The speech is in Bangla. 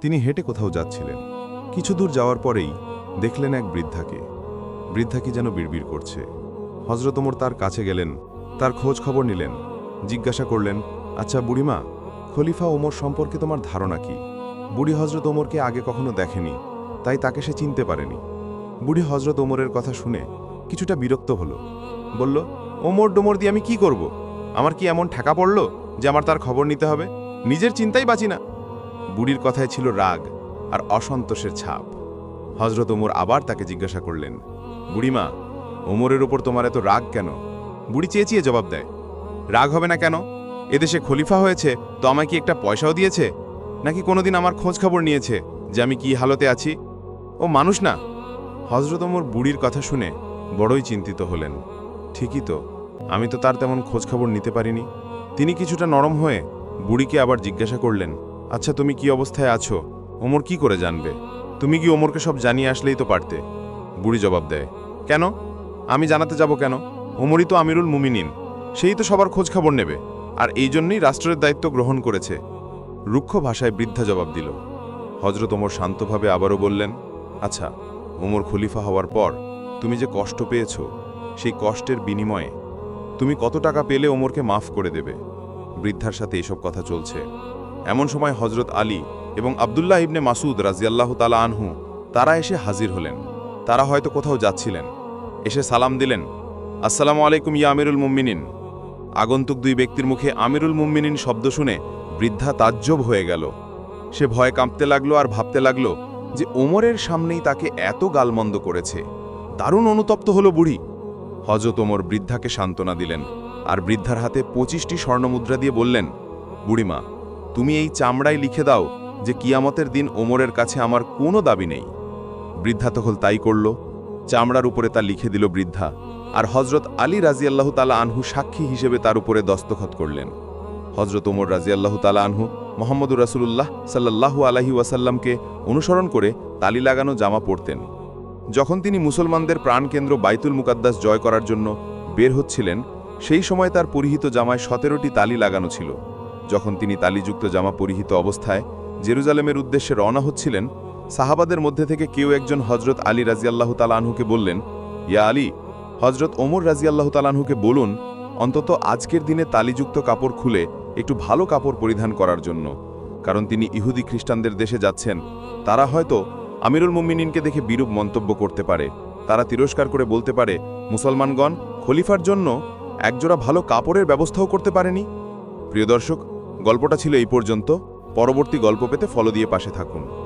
তিনি হেঁটে কোথাও যাচ্ছিলেন। কিছু দূর যাওয়ার পরেই দেখলেন এক বৃদ্ধাকে। বৃদ্ধা কি যেন বিড়বিড় করছে। হজরত ওমর তার কাছে গেলেন, তার খোঁজ খবর নিলেন, জিজ্ঞাসা করলেন আচ্ছা বুড়িমা, খলিফা ওমর সম্পর্কে তোমার ধারণা কি? বুড়ি হজরত ওমরকে আগে কখনো দেখেনি, তাই তাকে সে চিনতে পারেনি। বুড়ি হজরত ওমরের কথা শুনে কিছুটা বিরক্ত হলো। বলল, ওমর ডোমর দিয়ে আমি কি করব? আমার কি এমন ঠেকা পড়ল যে আমার তার খবর নিতে হবে? নিজের চিন্তাই বাঁচি না। বুড়ির কথায় ছিল রাগ আর অসন্তোষের ছাপ। হজরত ওমর আবার তাকে জিজ্ঞাসা করলেন, বুড়িমা, ওমরের ওপর তোমার এত রাগ কেন? বুড়ি চেঁচিয়ে জবাব দেয়, রাগ হবে না কেন? এদেশে খলিফা হয়েছে, তো আমায় কি একটা পয়সাও দিয়েছে? নাকি কোনোদিন আমার খোঁজ খবর নিয়েছে যে আমি কি হালতে আছি? ও মানুষ না। হজরত ওমর বুড়ির কথা শুনে বড়ই চিন্তিত হলেন। ঠিকই তো, আমি তো তার তেমন খোঁজখবর নিতে পারিনি। তিনি কিছুটা নরম হয়ে বুড়িকে আবার জিজ্ঞাসা করলেন আচ্ছা তুমি কি অবস্থায় আছো? ওমর কি করে জানবে? তুমি কি ওমরকে সব জানিয়ে আসলেই তো পারতে? বুড়ি জবাব দেয়, কেন? আমি জানাতে যাব কেন? ওমরই তো আমিরুল মুমিনিন। সেই তো সবার খোঁজ খবর নেবে। আর এই জন্যই রাষ্ট্রের দায়িত্ব গ্রহণ করেছে। রুক্ষ ভাষায় বৃদ্ধা জবাব দিল হজরত ওমর শান্তভাবে আবারও বললেন আচ্ছা ওমর খলিফা হওয়ার পর তুমি যে কষ্ট পেয়েছ, সেই কষ্টের বিনিময়ে তুমি কত টাকা পেলে ওমরকে মাফ করে দেবে? বৃদ্ধার সাথে এসব কথা চলছে। এমন সময় হজরত আলী এবং আবদুল্লাহ ইবনে মাসুদ রাজিয়াল্লাহ তালা আনহু, তারা এসে হাজির হলেন। তারা হয়তো কোথাও যাচ্ছিলেন। এসে সালাম দিলেন, আসসালামু আলাইকুম ইয়া আমিরুল মুম্মিনিন আগন্তুক দুই ব্যক্তির মুখে আমিরুল মুম্মিনিন শব্দ শুনে বৃদ্ধা তাজ্জব হয়ে গেল। সে ভয়ে কাঁপতে লাগল আর ভাবতে লাগল যে ওমরের সামনেই তাকে এত গালমন্দ করেছে। দারুণ অনুতপ্ত হলো বুড়ি। হজরত ওমর বৃদ্ধাকে সান্ত্বনা দিলেন আর বৃদ্ধার হাতে পঁচিশটি স্বর্ণমুদ্রা দিয়ে বললেন, বুড়িমা তুমি এই চামড়ায় লিখে দাও যে কিয়ামতের দিন ওমরের কাছে আমার কোনো দাবি নেই। বৃদ্ধা তখন তাই করল। চামড়ার উপরে তা লিখে দিল বৃদ্ধা। আর হজরত আলী রাজিয়াল্লাহ তালা আনহু সাক্ষী হিসেবে তার উপরে দস্তখত করলেন। হজরত ওমর রাজিয়াল্লাহ তালা আনহু মোহাম্মদুর রাসুলুল্লাহ সাল্লাল্লাহু আলাহি ওয়াসাল্লামকে অনুসরণ করে তালি লাগানো জামা পরতেন। যখন তিনি মুসলমানদের প্রাণকেন্দ্র বাইতুল মুকাদ্দাস জয় করার জন্য বের হচ্ছিলেন, সেই সময় তার পরিহিত জামায় সতেরোটি তালি লাগানো ছিল। যখন তিনি তালিযুক্ত জামা পরিহিত অবস্থায় জেরুজালেমের উদ্দেশ্যে রওনা হচ্ছিলেন, সাহাবাদের মধ্যে থেকে কেউ একজন হজরত আলী রাজিয়াল্লাহ তালানহুকে বললেন, ইয়া আলী হজরত ওমর রাজিয়াল্লাহ তালানহুকে বলুন, অন্তত আজকের দিনে তালিযুক্ত কাপড় খুলে একটু ভালো কাপড় পরিধান করার জন্য। কারণ তিনি ইহুদি খ্রিস্টানদের দেশে যাচ্ছেন। তারা হয়তো আমিরুল মুমিনিনকে দেখে বিরূপ মন্তব্য করতে পারে। তারা তিরস্কার করে বলতে পারে, মুসলমানগণ, খলিফার জন্য একজোড়া ভালো কাপড়ের ব্যবস্থাও করতে পারেনি? প্রিয় দর্শক গল্পটা ছিল এই পর্যন্ত। পরবর্তী গল্প পেতে ফলো দিয়ে পাশে থাকুন।